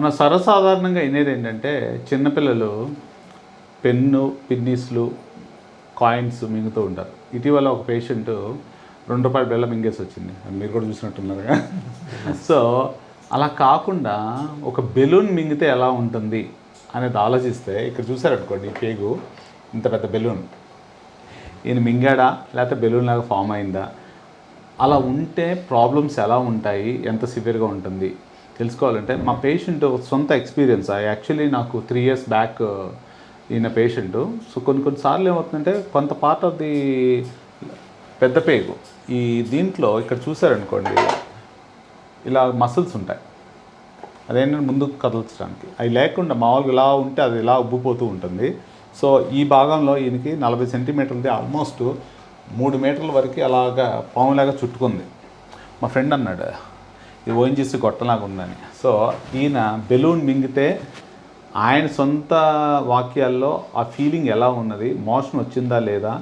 మన సర్వసాధారణంగా వినేది ఏంటంటే చిన్నపిల్లలు పెన్ను పిన్నీస్లు కాయిన్స్ మింగుతూ ఉంటారు. ఇటీవల ఒక పేషెంట్ రెండు రూపాయల బిళ్ళ మింగేసి వచ్చింది మీరు కూడా చూసినట్టున్నారుగా సో అలా కాకుండా ఒక బెలూన్ మింగితే ఎలా ఉంటుంది అనేది ఆలోచిస్తే ఇక్కడ చూసారనుకోండి ఈ పేగు ఇంత పెద్ద బెలూన్. ఈయన మింగాడా? లేకపోతే బెలూన్ లాగా ఫామ్ అయిందా? అలా ఉంటే ప్రాబ్లమ్స్ ఎలా ఉంటాయి? ఎంత సివియర్గా ఉంటుంది? తెలుసుకోవాలంటే మా పేషెంట్ సొంత ఎక్స్పీరియన్స్. యాక్చువల్లీ నాకు త్రీ ఇయర్స్ బ్యాక్ ఈయన పేషెంట్. సో కొన్ని కొన్నిసార్లు ఏమవుతుందంటే కొంత పార్ట్ ఆఫ్ ది పెద్ద పేగు. ఈ దీంట్లో ఇక్కడ చూసారనుకోండి ఇలా మసిల్స్ ఉంటాయి. అదేంటంటే ముందుకు కదల్చడానికి. అవి లేకుండా మామూలుగా ఇలా ఉంటే అది ఇలా ఉబ్బిపోతూ ఉంటుంది. సో ఈ భాగంలో ఈయనకి నలభై సెంటీమీటర్లది ఆల్మోస్ట్ మూడు మీటర్ల వరకు అలాగా పాములాగా చుట్టుకుంది. మా ఫ్రెండ్ అన్నాడు ఇది ఓఎన్జీసీ గొట్టలాగా ఉందని సో ఈయన బెలూన్ మింగితే ఆయన సొంత వాక్యాల్లో ఆ ఫీలింగ్ ఎలా ఉన్నది? మోషన్ వచ్చిందా లేదా?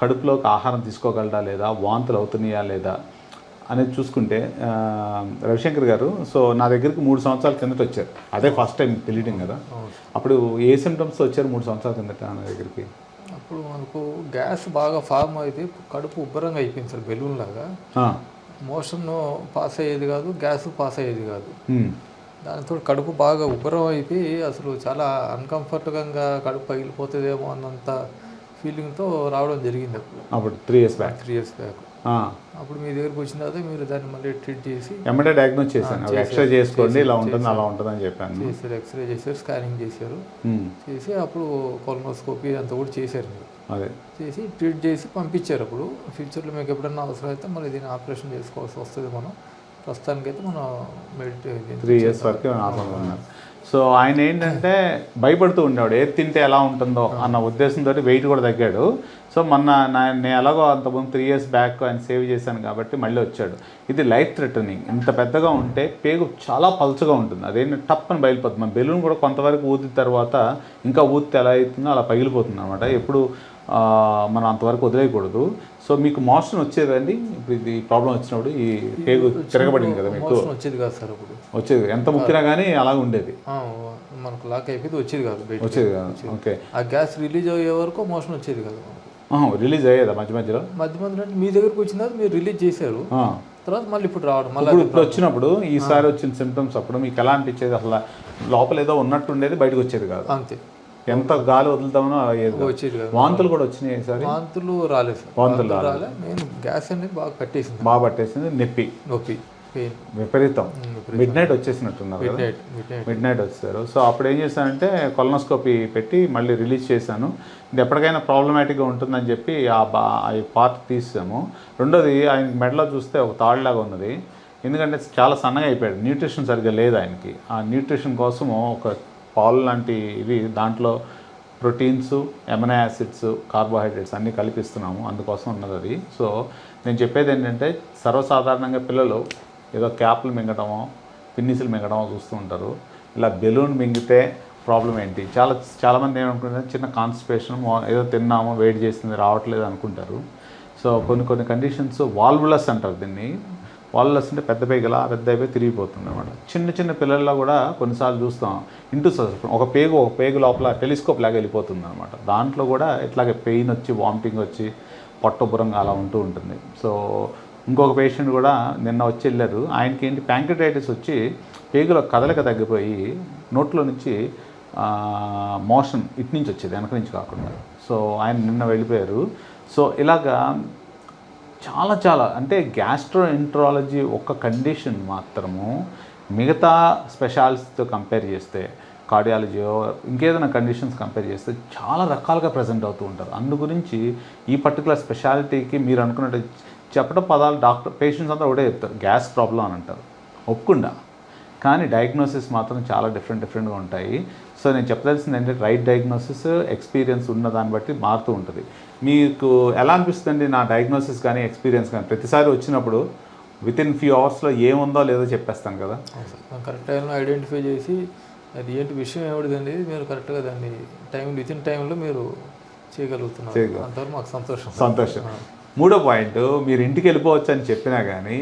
కడుపులోకి ఆహారం తీసుకోగలడా లేదా? వాంతులు అవుతున్నాయా లేదా? అనేది చూసుకుంటే రవిశంకర్ గారు సో నా దగ్గరికి మూడు సంవత్సరాల కిందట వచ్చారు. అదే ఫస్ట్ టైం తెలియడం కదా. అప్పుడు ఏ సిమ్టమ్స్ వచ్చారు మూడు సంవత్సరాల కిందట నా దగ్గరికి? అప్పుడు మనకు గ్యాస్ బాగా ఫామ్ అయితే కడుపు ఉబ్బరంగా అయిపోయింది సార్ బెలూన్ లాగా. మోషన్ పాస్ అయ్యేది కాదు గ్యాస్ పాస్ అయ్యేది కాదు. దానితో కడుపు బాగా ఉబ్బరం అయిపోయి అసలు చాలా అన్కంఫర్టబుల్గా కడుపు పగిలిపోతుందేమో అన్నంత ఫీలింగ్తో రావడం జరిగింది అప్పుడు. అప్పుడు three years back three years back అప్పుడు మీ దగ్గరకు వచ్చిన తర్వాత మీరు దాన్ని మళ్ళీ ట్రీట్ చేసి ఎమ్మటే డయాగ్నోస్ చేశాను. ఎక్స్రే చేసుకోండి ఇలా ఉంటుంది అలా ఉంటుంది అని చెప్పాను. చేశారు ఎక్స్రే చేశారు స్కానింగ్ చేశారు. చేసి అప్పుడు కొలనోస్కోపీ అంతా కూడా చేశారు మీరు. అదే. చేసి ట్రీట్ చేసి పంపించారు అప్పుడు. ఫ్యూచర్లో మీకు ఎప్పుడన్నా అవసరం అయితే మళ్ళీ దీన్ని ఆపరేషన్ చేసుకోవాల్సి వస్తుంది మనం. ప్రస్తుతానికైతే మనం మెడిటేషన్ త్రీ ఇయర్స్ వరకు ఉన్నారు. సో ఆయన ఏంటంటే భయపడుతూ ఉండేవాడు. ఏది తింటే ఎలా ఉంటుందో అన్న ఉద్దేశంతో వెయిట్ కూడా తగ్గాడు. సో మొన్న నేను ఎలాగో అంతకుముందు త్రీ ఇయర్స్ బ్యాక్ ఆయన సేవ్ చేశాను కాబట్టి మళ్ళీ వచ్చాడు. ఇది లైఫ్ థ్రెటనింగ్ ఇంత పెద్దగా ఉంటే పేగు చాలా పలుచగా ఉంటుంది. అదేంటి? టప్ అని బయలుపోతుంది మన బెలూన్ కూడా కొంతవరకు ఊదిన తర్వాత ఇంకా ఊదితే ఎలా అవుతుందో అలా పగిలిపోతుంది అనమాట ఎప్పుడు మనం అంతవరకు వదిలేయకూడదు. సో మీకు మోషన్ వచ్చేదండి ఇప్పుడు ఇది ప్రాబ్లం వచ్చినప్పుడు ఈ పేగు తిరగబడింది కదా మీకు? వచ్చేది కాదు సార్ అప్పుడు. వచ్చేది. ఎంత ముక్కినా కానీ అలాగ ఉండేది. మనకు లాక్ అయిపోయింది వచ్చేది కాదు వచ్చేది కాదు. ఓకే. ఆ గ్యాస్ రిలీజ్ అయ్యే వరకు మోషన్ వచ్చేది కాదు రిలీజ్ అయ్యేదా మధ్య మధ్యలో? మధ్య మధ్య అంటే మీ దగ్గరకు వచ్చిన తర్వాత మీరు రిలీజ్ చేశారు. తర్వాత మళ్ళీ ఇప్పుడు రావడం మళ్ళీ ఇప్పుడు ఇప్పుడు వచ్చినప్పుడు ఈసారి వచ్చిన సిమ్టమ్స్ అప్పుడు మీకు ఎలా అనిపించేది అసలు లోపల ఏదో ఉన్నట్టు ఉండేది బయటకు వచ్చేది కాదు. అంతే. ఎంత గాలి వదులుతామో అయ్యేది కాదు. వచ్చేది కాదు. వాంతులు కూడా వచ్చినాయి ఈసారి? వాంతులు రాలేదు సార్. వాంతులు నేను గ్యాస్ అనేది బాగా కట్టేసింది. బాగా పట్టేసింది. నొప్పి. నొప్పి. విపరీతం. మిడ్ నైట్ వచ్చేసినట్టున్నారు మిడ్ నైట్ వచ్చారు. సో అప్పుడు ఏం చేశానంటే కొలనోస్కోపీ పెట్టి మళ్ళీ రిలీజ్ చేశాను. ఇది ఎప్పటికైనా ప్రాబ్లమాటిక్గా ఉంటుందని చెప్పి ఆ బా ఆ పార్ట్ తీసాము. రెండోది ఆయన మెడలో చూస్తే ఒక తాడులాగా ఉన్నది. ఎందుకంటే చాలా సన్నగా అయిపోయాడు. న్యూట్రిషన్ సరిగ్గా లేదు ఆయనకి. ఆ న్యూట్రిషన్ కోసము ఒక పాలు లాంటి ఇవి దాంట్లో ప్రోటీన్స్ ఎమనో యాసిడ్స్ కార్బోహైడ్రేట్స్ అన్నీ కలిపిస్తున్నాము. అందుకోసం ఉన్నది అది. సో నేను చెప్పేది ఏంటంటే సర్వసాధారణంగా పిల్లలు ఏదో క్యాప్లు మింగడమో పిన్నిసులు మింగడమో చూస్తూ ఉంటారు. ఇలా బెలూన్ మింగితే ప్రాబ్లం ఏంటి? చాలా చాలామంది ఏమనుకుంటారు చిన్న కాన్స్టిపేషన్ ఏదో తిన్నామో వెయిట్ చేసింది రావట్లేదు అనుకుంటారు. సో కొన్ని కొన్ని కండిషన్స్ వాల్వులస్ అంటారు దీన్ని. వాళ్ళు వస్తుంటే పెద్ద పేగల పెద్ద అయిపోయి తిరిగిపోతుందన్నమాట. చిన్న చిన్న పిల్లల్లో కూడా కొన్నిసార్లు చూస్తాం. ఇంటూ ఒక పేగు ఒక పేగు లోపల టెలిస్కోప్ లాగా వెళ్ళిపోతుంది అనమాట దాంట్లో కూడా ఇట్లాగే పెయిన్ వచ్చి వామిటింగ్ వచ్చి పొట్టబురంగా అలా ఉంటూ ఉంటుంది. సో ఇంకొక పేషెంట్ కూడా నిన్న వచ్చి వెళ్ళారు. ఆయనకి ఏంటి ప్యాంక్రిటైటిస్ వచ్చి పేగులో కదలిక తగ్గిపోయి నోట్లో నుంచి మోషన్ ఇటు నుంచి వచ్చేది వెనక నుంచి కాకుండా. సో ఆయన నిన్న వెళ్ళిపోయారు. సో ఇలాగా చాలా చాలా. అంటే గ్యాస్ట్రో ఎంట్రాలజీ ఒక్క కండిషన్ మాత్రము మిగతా స్పెషాలిటీతో కంపేర్ చేస్తే కార్డియాలజీయో ఇంకేదైనా కండిషన్స్ కంపేర్ చేస్తే చాలా రకాలుగా ప్రజెంట్ అవుతూ ఉంటారు. అందు గురించి ఈ పర్టికులర్ స్పెషాలిటీకి మీరు అనుకున్నట్టు చెప్పడం పదాలు డాక్టర్ పేషెంట్స్ అంతా ఒకటే చెప్తారు. గ్యాస్ ప్రాబ్లం అని అంటారు. ఒప్పుకుండా కానీ డయాగ్నోసిస్ మాత్రం చాలా డిఫరెంట్ డిఫరెంట్గా ఉంటాయి. సో నేను చెప్పదలసింది ఏంటంటే రైట్ డయాగ్నోసిస్ ఎక్స్పీరియన్స్ ఉన్న దాన్ని బట్టి మారుతూ ఉంటుంది. మీకు ఎలా అనిపిస్తుంది నా డయాగ్నోసిస్ కానీ ఎక్స్పీరియన్స్ కానీ? ప్రతిసారి వచ్చినప్పుడు విత్ ఇన్ ఫ్యూ అవర్స్లో ఏముందో లేదో చెప్పేస్తాను కదా. కరెక్ట్ టైంలో ఐడెంటిఫై చేసి అది ఏంటి విషయం ఏమిటిది అనేది మీరు కరెక్ట్గా దాన్ని టైం విత్ ఇన్ టైంలో మీరు చేయగలుగుతున్నారు. అంతవరకు మాకు సంతోషం. సంతోషం. మూడో పాయింట్ మీరు ఇంటికి వెళ్ళిపోవచ్చు అని చెప్పినా కానీ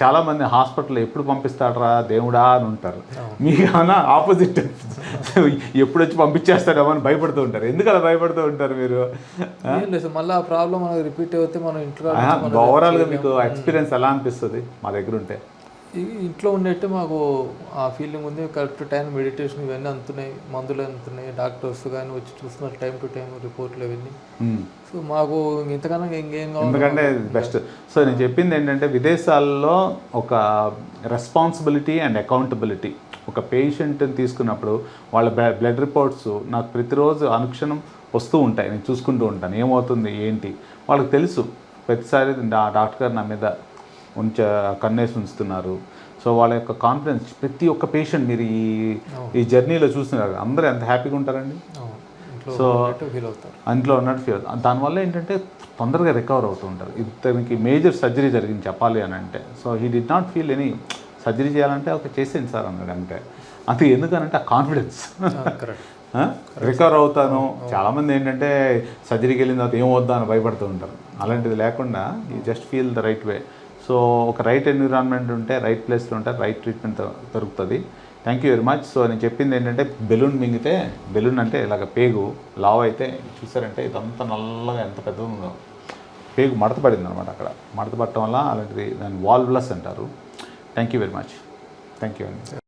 చాలా మంది హాస్పిటల్ ఎప్పుడు పంపిస్తాడరా దేవుడా అని ఉంటారు. మీకు ఏమైనా ఆపోజిట్ ఎప్పుడు వచ్చి పంపించేస్తాడేమో అని భయపడుతూ ఉంటారు. ఎందుకు అలా భయపడుతూ ఉంటారు మీరు? మళ్ళీ ఆ ప్రాబ్లం మనకు రిపీట్ అవుతే మనం ఇంట్లో ఓవరాల్గా మీకు ఎక్స్పీరియన్స్ ఎలా అనిపిస్తుంది మా దగ్గర ఉంటే? ఇంట్లో ఉండేట్టు మాకు ఆ ఫీలింగ్ ఉంది. కరెక్ట్ టైం మెడిటేషన్ ఇవన్నీ అందుతున్నాయి మందులు అందుతున్నాయి డాక్టర్స్ కానీ వచ్చి చూస్తున్నారు. టైం టు టైం రిపోర్ట్లు ఇవన్నీ. మాకు ఇంతకన్నా ఇంకేం కావాలి? ఎందుకంటే బెస్ట్ సో నేను చెప్పింది ఏంటంటే విదేశాల్లో ఒక రెస్పాన్సిబిలిటీ అండ్ అకౌంటబిలిటీ ఒక పేషెంట్ని తీసుకున్నప్పుడు వాళ్ళ బ్లడ్ రిపోర్ట్స్ నాకు ప్రతిరోజు అనుక్షణం వస్తూ ఉంటాయి. నేను చూసుకుంటూ ఉంటాను. ఏమవుతుంది ఏంటి? వాళ్ళకి తెలుసు. ప్రతిసారి డాక్టర్ గారు నా మీద ఉంచ కన్నేసి ఉంచుతున్నారు. సో వాళ్ళ యొక్క కాన్ఫిడెన్స్ ప్రతి ఒక్క పేషెంట్ మీరు ఈ ఈ జర్నీలో చూస్తున్నారు. అందరూ ఎంత హ్యాపీగా ఉంటారండి? సో అవుతారు. అందులో ఉన్నట్టు ఫీల్ దానివల్ల ఏంటంటే తొందరగా రికవర్ అవుతూ ఉంటారు. ఇతనికి మేజర్ సర్జరీ జరిగింది చెప్పాలి అని అంటే. So he did not feel any surgery చేయాలంటే ఒక చేసేయండి సార్ అన్నాడు అంతే అది ఎందుకనంటే ఆ కాన్ఫిడెన్స్ రికవర్ అవుతాను. చాలామంది ఏంటంటే సర్జరీకి వెళ్ళిన తర్వాత ఏం వద్దా అని భయపడుతూ ఉంటారు. అలాంటిది లేకుండా you just feel the right way so ఒక రైట్ ఎన్విరాన్మెంట్ ఉంటే రైట్ ప్లేస్లో ఉంటే రైట్ ట్రీట్మెంట్ దొరుకుతుంది. Thank you very much so నేను చెప్పింది ఏంటంటే బెలూన్ మింగితే బెలూన్ అంటే ఇలాగ పేగు లావ్ అయితే చూసారంటే ఇదంతా నల్లగా ఎంత పెద్దగా ఉందో. పేగు మడత పడింది అనమాట అక్కడ. మడత పడటం వల్ల అలాంటిది దాన్ని వాల్వ్లస్ అంటారు. Thank you very much thank you అండి